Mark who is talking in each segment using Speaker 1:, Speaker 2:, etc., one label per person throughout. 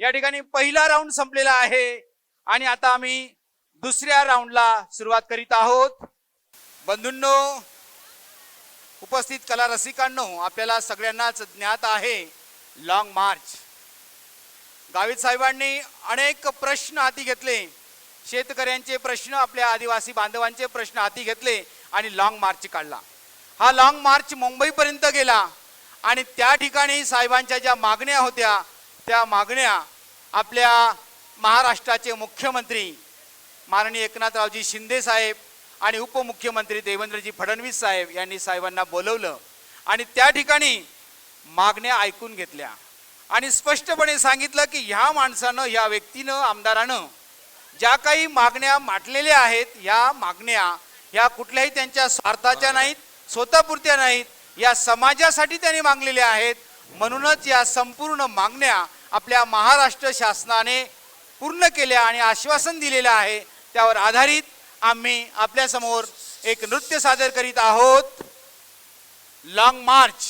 Speaker 1: या ठिकाणी पहिला राऊंड संपलेला आहे. आणि आता आम्ही दुसऱ्या राऊंडला सुरुवात करीत आहोत. बंधूंनो उपस्थित कला रसिकांनो आपल्याला सगळ्यांनाच ज्ञात आहे लॉंग मार्च गावित साहेबांनी अनेक प्रश्न हाती घेतले. शेतकऱ्यांचे प्रश्न आपल्या आदिवासी बांधवांचे प्रश्न हाती घेतले आणि लॉंग मार्च काढला. हा लॉंग मार्च मुंबईपर्यंत गेला. आणि त्या ठिकाणी साहेबांच्या ज्या मागण्या होत्या त्या मागण्या आपल्या महाराष्ट्राचे मुख्यमंत्री माननीय एकनाथरावजी शिंदे साहेब आणि उपमुख्यमंत्री देवेंद्रजी फडणवीस साहेब यांनी साहेबांना बोलवलं आणि त्या ठिकाणी मागण्या ऐकून घेतल्या. आणि स्पष्टपणे सांगितलं की ह्या माणसानं ह्या व्यक्तीनं आमदारानं ज्या काही मागण्या माटलेल्या आहेत ह्या मागण्या ह्या कुठल्याही त्यांच्या स्वार्थाच्या नाहीत स्वतःपुरत्या नाहीत या समाजासाठी त्यांनी मागलेल्या आहेत. म्हणूनच या संपूर्ण मागण्या आपल्या महाराष्ट्र शासनाने पूर्ण केल्या आणि आश्वासन दिलेलं आहे त्यावर आधारित आम्ही आपल्यासमोर एक नृत्य सादर करीत आहोत. लॉंग मार्च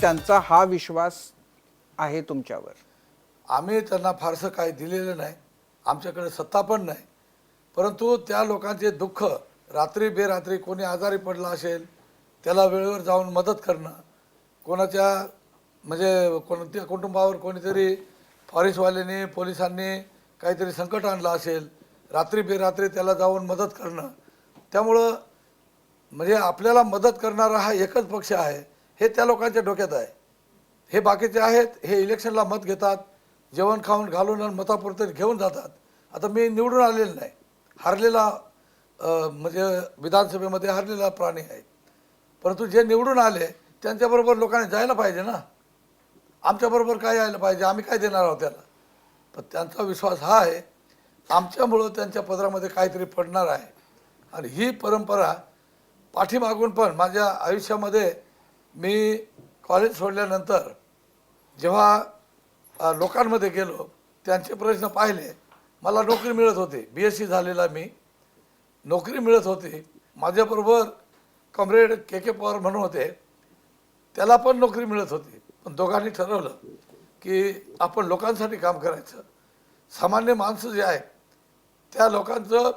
Speaker 2: त्यांचा हा विश्वास आहे तुमच्यावर.
Speaker 3: आम्ही त्यांना फारसं काही दिलेलं नाही. आमच्याकडे सत्ता पण नाही. परंतु त्या लोकांचे दुःख रात्री बेरात्री कोणी आजारी पडला असेल त्याला वेळेवर जाऊन मदत करणं कोणाच्या म्हणजे कोणत्या कुटुंबावर कोणीतरी फॉरेस्टवाल्यांनी पोलिसांनी काहीतरी संकट आणलं असेल रात्री बेरात्री त्याला जाऊन मदत करणं त्यामुळं म्हणजे आपल्याला मदत करणारा हा एकच पक्ष आहे. हे त्या लोकांच्या डोक्यात आहे. हे बाकीचे आहेत हे इलेक्शनला मत घेतात जेवण खाऊन घालून आणि मतापुरते घेऊन जातात. आता मी निवडून आलेलं नाही. हरलेला म्हणजे विधानसभेमध्ये हरलेला प्राणी आहे. परंतु जे निवडून आले त्यांच्याबरोबर लोकांनी जायला पाहिजे ना. आमच्याबरोबर काय यायला पाहिजे आम्ही काय देणार आहोत त्याला? पण त्यांचा विश्वास हा आहे. आमच्यामुळं त्यांच्या पदरामध्ये काहीतरी पडणार आहे. आणि ही परंपरा पाठीमागून पण माझ्या आयुष्यामध्ये मी कॉलेज सोडल्यानंतर जेव्हा लोकांमध्ये गेलो त्यांचे प्रश्न पाहिले मला नोकरी मिळत होती. बी एस सी झालेला मी. नोकरी मिळत होती. माझ्याबरोबर कॉम्रेड के के पवार म्हणून होते. त्याला पण नोकरी मिळत होती. पण दोघांनी ठरवलं की आपण लोकांसाठी काम करायचं. सामान्य माणसं जे आहेत त्या लोकांचं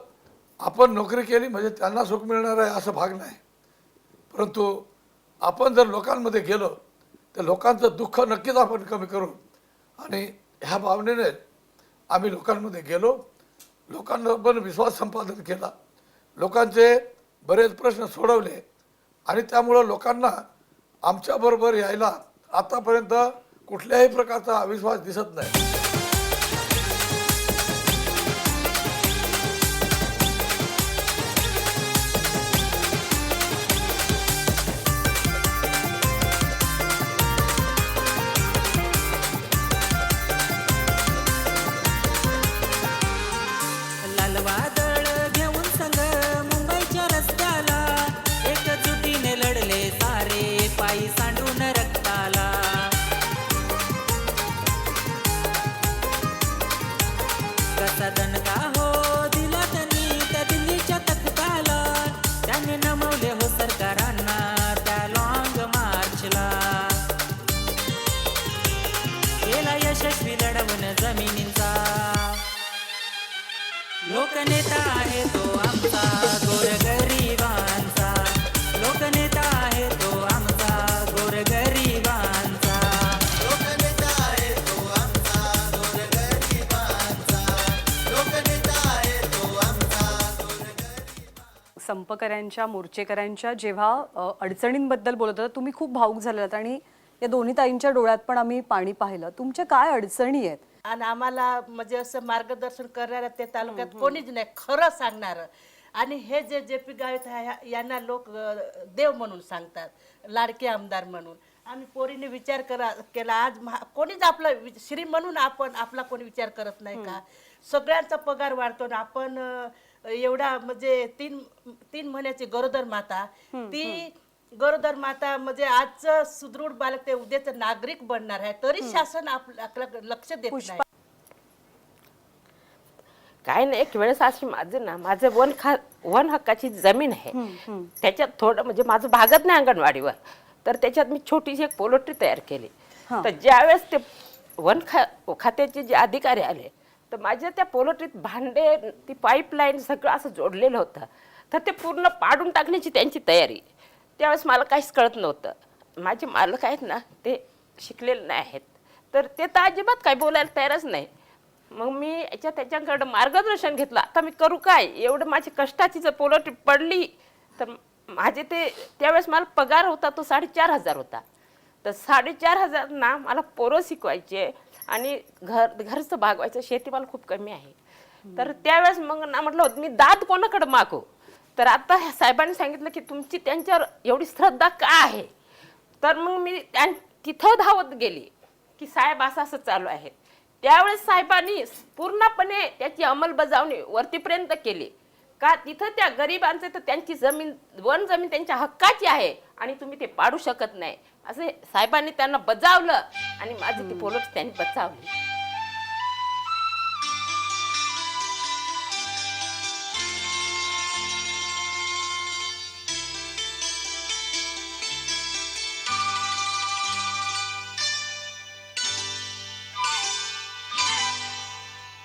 Speaker 3: आपण नोकरी केली म्हणजे त्यांना सुख मिळणार आहे असं भाग नाही. परंतु आपण जर लोकांमध्ये गेलो तर लोकांचं दुःख नक्कीच आपण कमी करू. आणि ह्या भावनेने आम्ही लोकांमध्ये गेलो. लोकांना पण विश्वास संपादन केला. लोकांचे बरेच प्रश्न सोडवले. आणि त्यामुळं लोकांना आमच्याबरोबर यायला आतापर्यंत कुठल्याही प्रकारचा अविश्वास दिसत नाही.
Speaker 4: लोकनेता आहे तो आमचा गोरगरिबांचा. लोकनेता आहे तो आमचा गोरगरिबांचा.
Speaker 5: लोकनेता आहे तो आमचा गोरगरिबांचा. लोकनेता आहे तो आमचा गोरगरिबांचा.
Speaker 6: संपकऱ्यांच्या मोर्चेकऱ्यांच्या जेव्हा अडचणींबद्दल बोलत होता तुम्ही खूप भावूक झालेलात आणि या दोन्ही ताईंच्या डोळ्यात पण आम्ही पाणी पाहिलं. तुमच्या काय अडचणी आहेत?
Speaker 7: आणि आम्हाला म्हणजे असं मार्गदर्शन करणारं ते तालुक्यात कोणीच नाही खरं सांगणारं. आणि हे जे जे पी गावित आहे यांना लोक देव म्हणून सांगतात लाडके आमदार म्हणून. आम्ही पोरीने विचार करा केला. आज कोणीच आपला श्री म्हणून आपण आपला कोणी विचार करत नाही का? सगळ्यांचा पगार वाढतो ना आपण एवढा म्हणजे तीन तीन महिन्याची गरोदर माता ती गरोदर माता म्हणजे आजचं सुदृढ बालक ते उद्याचं नागरिक बनणार आहे तरी शासन आपलं आपलं लक्ष देत नाही.
Speaker 8: काय नाही एक वेळेस अशी माझं ना माझं वन खा वन हक्काची जमीन आहे. त्याच्यात थोडं म्हणजे माझं भागत नाही अंगणवाडीवर. तर त्याच्यात मी छोटीशी एक पोलोट्री तयार केली. तर ज्यावेळेस ते वन खा खात्याचे जे अधिकारी आले तर माझ्या त्या पोलोट्रीत भांडे ती पाईपलाईन सगळं असं जोडलेलं होतं. तर ते पूर्ण पाडून टाकण्याची त्यांची तयारी. त्यावेळेस मला काहीच कळत नव्हतं. माझे मालक आहेत ना ते शिकलेले नाही आहेत. तर ते तर अजिबात काही बोलायला तयारच नाही. मग मी याच्या त्याच्याकडं मार्गदर्शन घेतलं. आता मी करू काय? एवढं माझी कष्टाची जर पोलट पडली तर माझे ते त्यावेळेस मला पगार होता तो साडेचार हजार होता. तर साडेचार हजार ना मला पोरं शिकवायचे आणि घर घरचं भागवायचं शेती मला खूप कमी आहे. तर त्यावेळेस मग ना म्हटलं मी दात कोणाकडं मागू? तर आता ह्या साहेबांनी सांगितलं की तुमची त्यांच्यावर एवढी श्रद्धा का आहे? तर मग मी त्यां तिथं धावत गेली की साहेब असं असं चालू आहे. त्यावेळेस साहेबांनी पूर्णपणे त्याची अंमलबजावणी वरतीपर्यंत केली. का तिथं त्या गरिबांचे तर त्यांची जमीन वन जमीन त्यांच्या हक्काची आहे आणि तुम्ही ते पाडू शकत नाही. असे साहेबांनी त्यांना बजावलं आणि माझी ती पोलोट त्यांनी बचावली.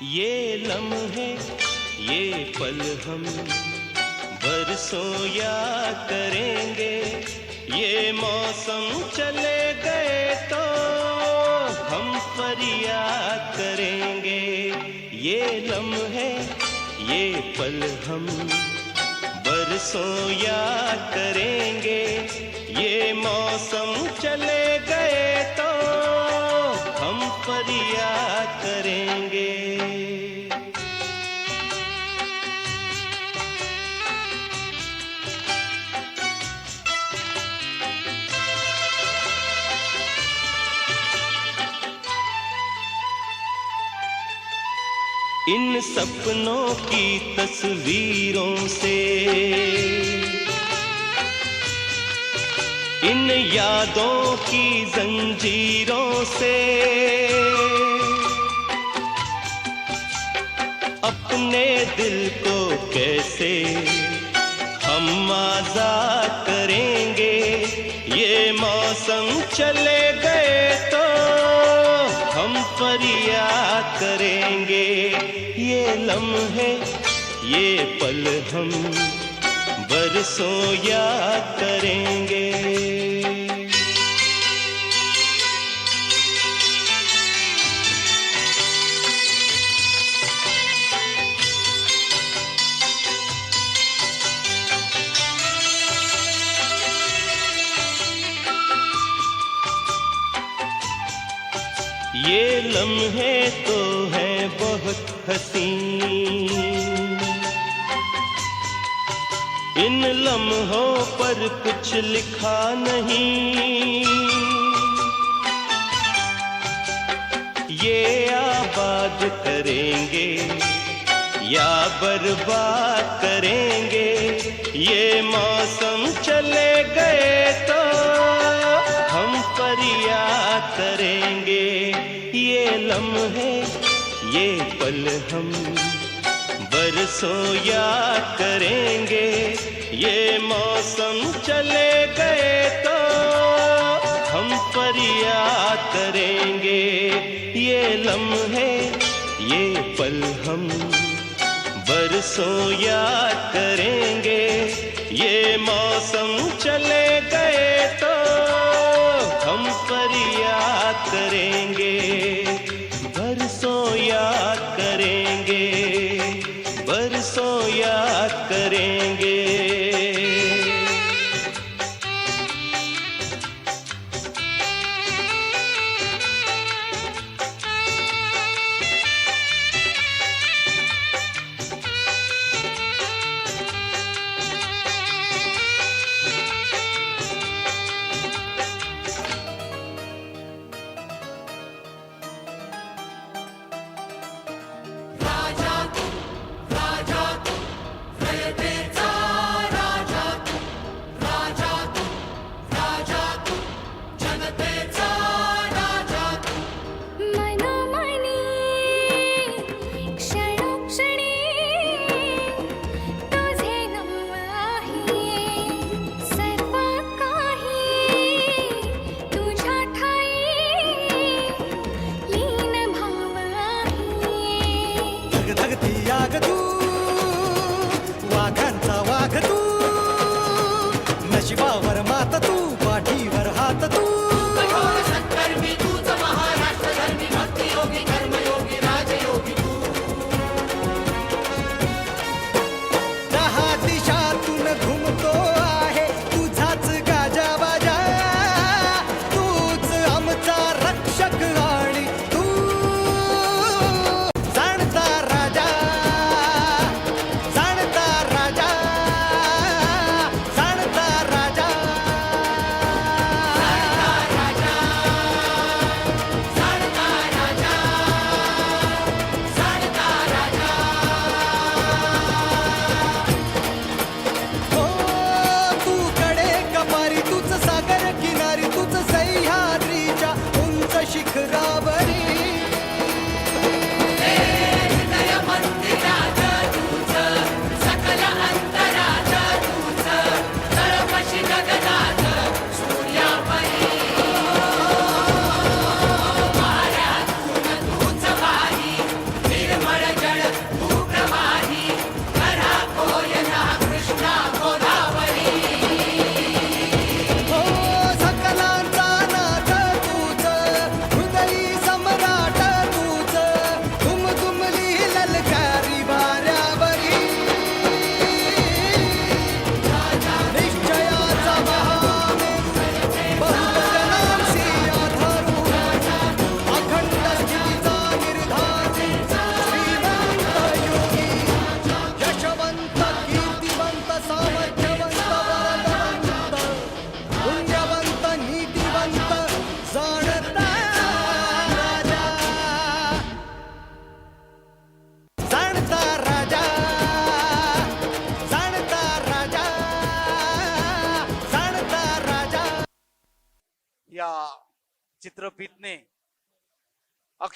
Speaker 9: ये लम्हे, ये पल हम बरसों याद करेंगे। ये मौसम चले गए तो हम फरियाद करेंगे। ये लम्हे, ये पल हम बरसों याद करेंगे। ये मौसम चले गए तो हम फरियाद करेंगे। इन सपनों की तस्वीरों से। इन यादों की जंजीरों से। अपने दिल को कैसे हम आज़ाद करेंगे? ये मौसम चले गए तो हम फरियाद करेंगे ये लम्हे ये पल हम बरसों याद करेंगे। ये लम्हे तो हैं बहुत हसीन इन लम्हों पर कुछ लिखा नहीं। ये आबाद करेंगे या बर्बाद करेंगे? ये मौसम चले गए तो हम फरियाद करेंगे। ये लम्हे,
Speaker 10: ये पल हम बरसों याद करेंगे। ये मौसम चले गए तो हम पर याद करेंगे। ये लम्हे, ये पल हम बरसों याद करेंगे। ये मौसम चले गए तो हम पर याद करेंगे। करेंगे।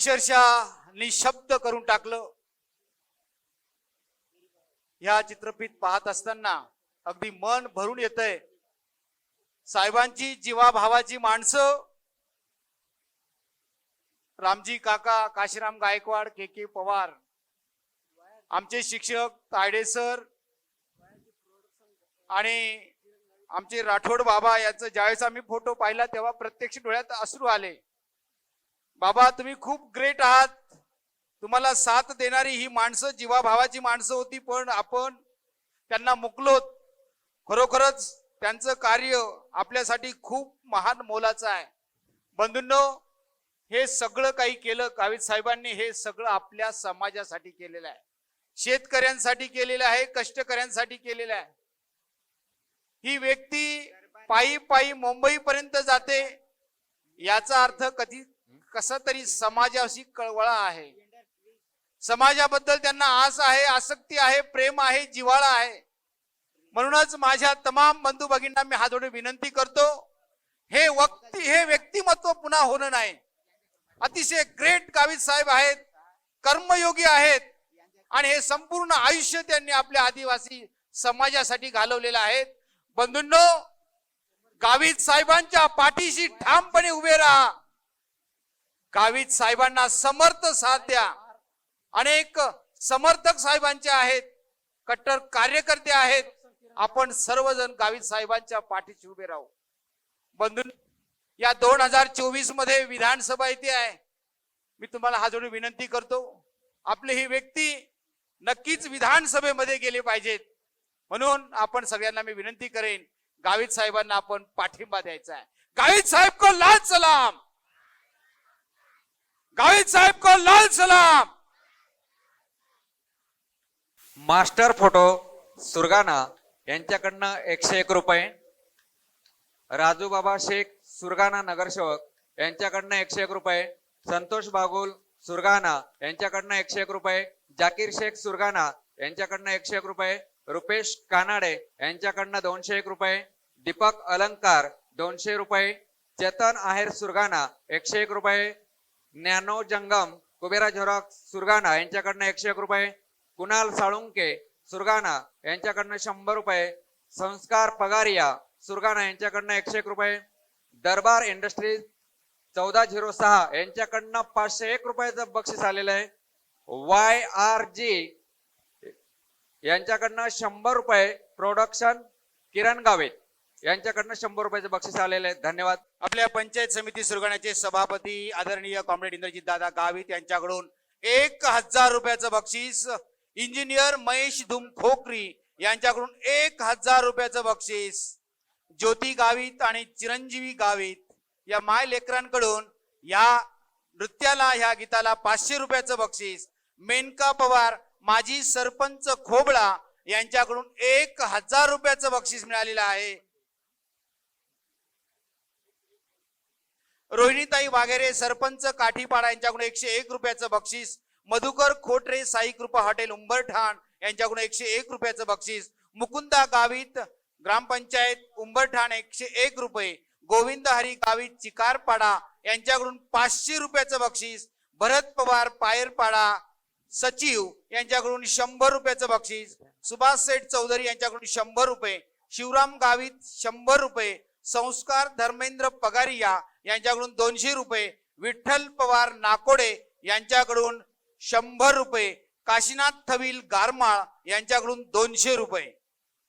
Speaker 1: अक्षरशः निशब्द करून टाकलं. या चित्रपट पाहत असताना अगदी मन भरून येतंय. साहेबांची जीवाभावाची माणसं. रामजी काका काशीराम गायकवाड के के पवार आमचे शिक्षक तायडे सर आणि आमचे राठोड बाबा यांचं ज्यावेळेस आम्ही फोटो पाहिला तेव्हा प्रत्यक्ष डोळ्यात अश्रू आले. बाबा तुम्ही खूप ग्रेट आहात. तुम्हाला साथ देणारी ही माणसं जीवाभावाची माणसं होती पण आपण त्यांना मुकलोत. खरोखरच त्यांचं कार्य आपल्यासाठी खूप महान मोलाचं आहे. बंधूंनो हे सगळं काही केलं गावित साहेबांनी हे सगळं आपल्या समाजासाठी केलेलं आहे. शेतकऱ्यांसाठी केलेलं आहे कष्टकऱ्यांसाठी केलेलं आहे. ही व्यक्ती पायी पायी मुंबईपर्यंत जाते याचा अर्थ कधी कसं तरी समाजाशी कळवळा आहे. समाजाबद्दल त्यांना आस आहे आसक्ती आहे प्रेम आहे जिव्हाळा आहे. म्हणूनच माझ्या तमाम बंधू भगिनींना मी हा थोडी विनंती करतो हे वक्ती हे व्यक्तिमत्व पुन्हा होणं नाही. अतिशय ग्रेट गावित साहेब आहेत कर्मयोगी आहेत आणि हे संपूर्ण आयुष्य त्यांनी आपल्या आदिवासी समाजासाठी घालवलेलं आहे. बंधूंनो गावित साहेबांच्या पाठीशी ठामपणे उभे राहा. गावित साहेबांना समर्थ साथ द्या. अनेक समर्थक साहेबांचे आहेत कट्टर कार्यकर्ते आहेत. आपण सर्वजण गावित साहेबांच्या पाठीशी उभे राहू. बंधू या दोन हजार चोवीसमध्ये विधानसभा येते आहे. मी तुम्हाला हा जोडी विनंती करतो. आपली ही व्यक्ती नक्कीच विधानसभेमध्ये गेले पाहिजेत. म्हणून आपण सगळ्यांना मी विनंती करेन गावित साहेबांना आपण पाठिंबा द्यायचा आहे. गावित साहेब को लाज सलाम! गावित साहेब को लाल सलाम।
Speaker 11: मास्टर फोटो सुरगाणा यांच्याकडनं एकशे एक रुपये राजू बाबा शेख सुरगाणा नगरसेवक यांच्याकडनं एकशे एक रुपये संतोष बागुल सुरगाणा यांच्याकडनं एकशे एक रुपये जाकीर शेख सुरगाणा यांच्याकडनं एकशे एक रुपये रुपेश कानाडे यांच्याकडनं दोनशे एक रुपये दीपक अलंकार दोनशे रुपये चेतन आहेर सुरगाणा एकशे एक रुपये ज्ञानो जंगम कुबेरा झोराक सुरगाणा यांच्याकडनं एकशे एक रुपये. कुणाल साळुंके सुरगाणा यांच्याकडनं शंभर रुपये. संस्कार पगारिया सुरगाणा यांच्याकडनं एकशे एक रुपये. दरबार इंडस्ट्रीज चौदा झिरो सहा यांच्याकडनं पाचशे एक रुपयाचं बक्षीस आलेलं आहे. वाय आर जी यांच्याकडनं शंभर रुपये. प्रोडक्शन किरण गावे यांच्याकडनं शंभर रुपयाचं बक्षीस आलेलं आहे धन्यवाद.
Speaker 1: आपल्या पंचायत समिती सुरगाण्याचे सभापती आदरणीय कॉम्रेड इंद्रजित दादा गावित यांच्याकडून एक हजार रुपयाचं बक्षीस इंजिनियर महेश धुम खोकरी यांच्याकडून एक हजार रुपयाचं बक्षीस ज्योती गावित आणि चिरंजीवी गावित या माय लेकरांकडून या नृत्याला ह्या गीताला पाचशे रुपयाचं बक्षीस. मेनका पवार माजी सरपंच खोबळा यांच्याकडून एक हजार रुपयाचं बक्षीस मिळालेलं आहे. रोहिणीताई वाघेरे सरपंच काठीपाडा यांच्याकडून एकशे एक रुपयाचं बक्षीस. मधुकर खोटरे साई कृपा हॉटेल उंबरठाण यांच्याकडून एकशे एक रुपयाचं बक्षीस. मुकुंदा गावित ग्रामपंचायत उंबरठाण एकशे एक रुपये. गोविंद हरी गावित चिकारपाडा यांच्याकडून पाचशे रुपयाचं बक्षीस. भरत पवार पायरपाडा सचिव यांच्याकडून शंभर रुपयाचं बक्षीस. सुभाष सेठ चौधरी यांच्याकडून शंभर रुपये. शिवराम गावित शंभर रुपये. संस्कार धर्मेंद्र पगारिया यांच्याकडून दोनशे रुपये विठ्ठल पवार नाकोडे यांच्याकडून शंभर रुपये काशीनाथ थविल गारमाळ यांच्याकडून दोनशे रुपये.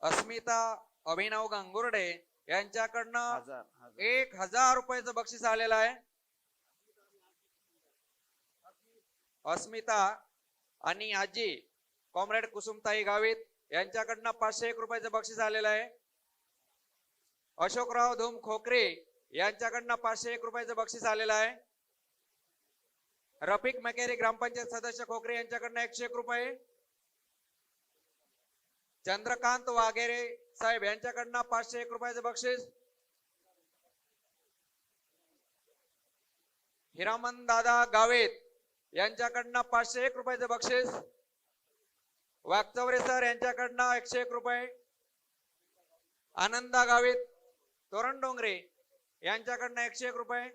Speaker 11: अस्मिता अभिनव गांगुर्डे यांच्याकडनं एक हजार रुपयाचं बक्षीस आलेलं आहे. अस्मिता आणि आजी कॉम्रेड कुसुमताई गावित यांच्याकडनं पाचशे एक रुपयाचं बक्षीस आलेलं आहे. अशोकराव धूम खोकरे यांच्याकडनं पाचशे एक रुपयाचं बक्षीस आलेलं आहे. रफिक मकेरी ग्रामपंचायत सदस्य खोकरे यांच्याकडनं एकशे एक रुपये. चंद्रकांत वाघेरे साहेब यांच्याकडनं पाचशे एक रुपयाचं बक्षीस. हिरामन दादा गावेत यांच्याकडनं पाचशे एक रुपयाचं बक्षीस. वागचौरे सर यांच्याकडनं एकशे एक रुपये. आनंदा गावित तोरण डोंगरे. यांच्याकडनं एकशे एक रुपये.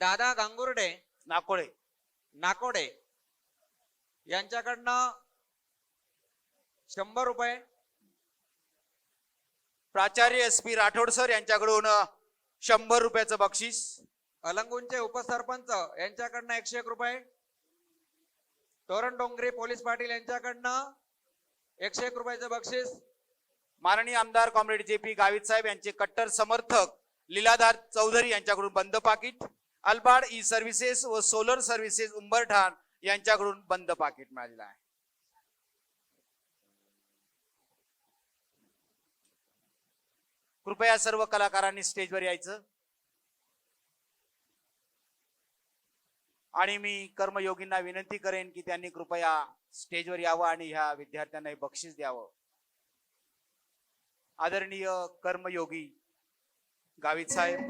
Speaker 11: दादा गांगुर्डे
Speaker 1: नाकोडे.
Speaker 11: नाकोडे यांच्याकडनं शंभर रुपये.
Speaker 1: प्राचार्य एस पी राठोड सर यांच्याकडून शंभर रुपयाचं बक्षीस.
Speaker 11: अलंगूनचे उपसरपंच यांच्याकडनं एकशे एक रुपये. तोरण डोंगरे पोलीस पाटील यांच्याकडनं एकशे एक रुपयाचं बक्षीस.
Speaker 1: माननीय आमदार कॉम्रेड जे पी गावित साहेब यांचे कट्टर समर्थक लीलाधार चौधरी यांच्याकडून बंद पाकिट अल्बाड ई सर्व्हिसेस व सोलर सर्व्हिसेस उंबरठाण यांच्याकडून बंद पाकिट मिळालेलं आहे. कृपया सर्व कलाकारांनी स्टेजवर यायचं. आणि मी कर्मयोगींना विनंती करेन की त्यांनी कृपया स्टेजवर यावं आणि ह्या विद्यार्थ्यांना बक्षीस द्यावं. आदरणीय कर्मयोगी गावित साहेब.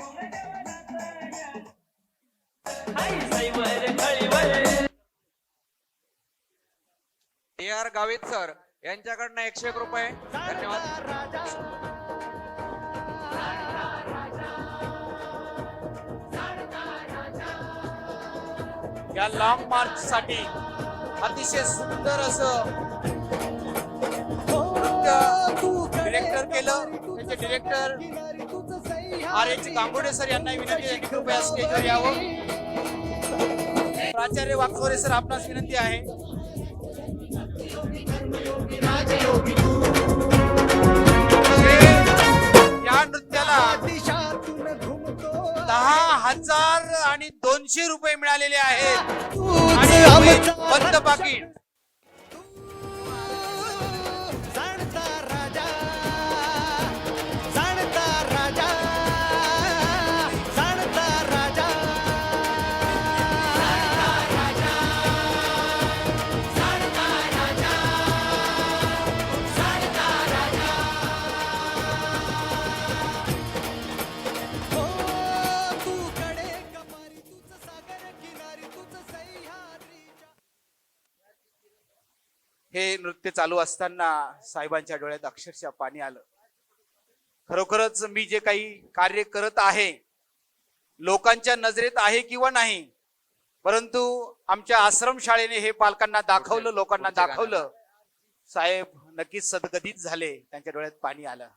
Speaker 11: ए आर गावित सर यांच्याकडनं एकशे एक रुपये. धन्यवाद.
Speaker 1: या लॉंग मार्च साठी अतिशय सुंदर असं डिरेक्टर केलं. त्यांचे director R H Gangude sir यांना विनंती आहे की कृपया स्टेजवर यावं. प्राचार्य वाघोरे सर आपणास विनंती आहे. या नृत्याला दहा हजार आणि दोनशे रुपये मिळालेले आहेत. आणि बंद पाकिट. नृत्य चालू असताना साहेबांच्या डोळ्यात अक्षरशः पाणी आलं. खरोखरच मी जे काही कार्य करत आहे लोकांच्या नजरेत आहे किंवा नाही परंतु आमच्या आश्रमशाळेने हे पालकांना दाखवलं लोकांना दाखवलं. साहेब नक्कीच सदगदित झाले त्यांच्या डोळ्यात पाणी आलं.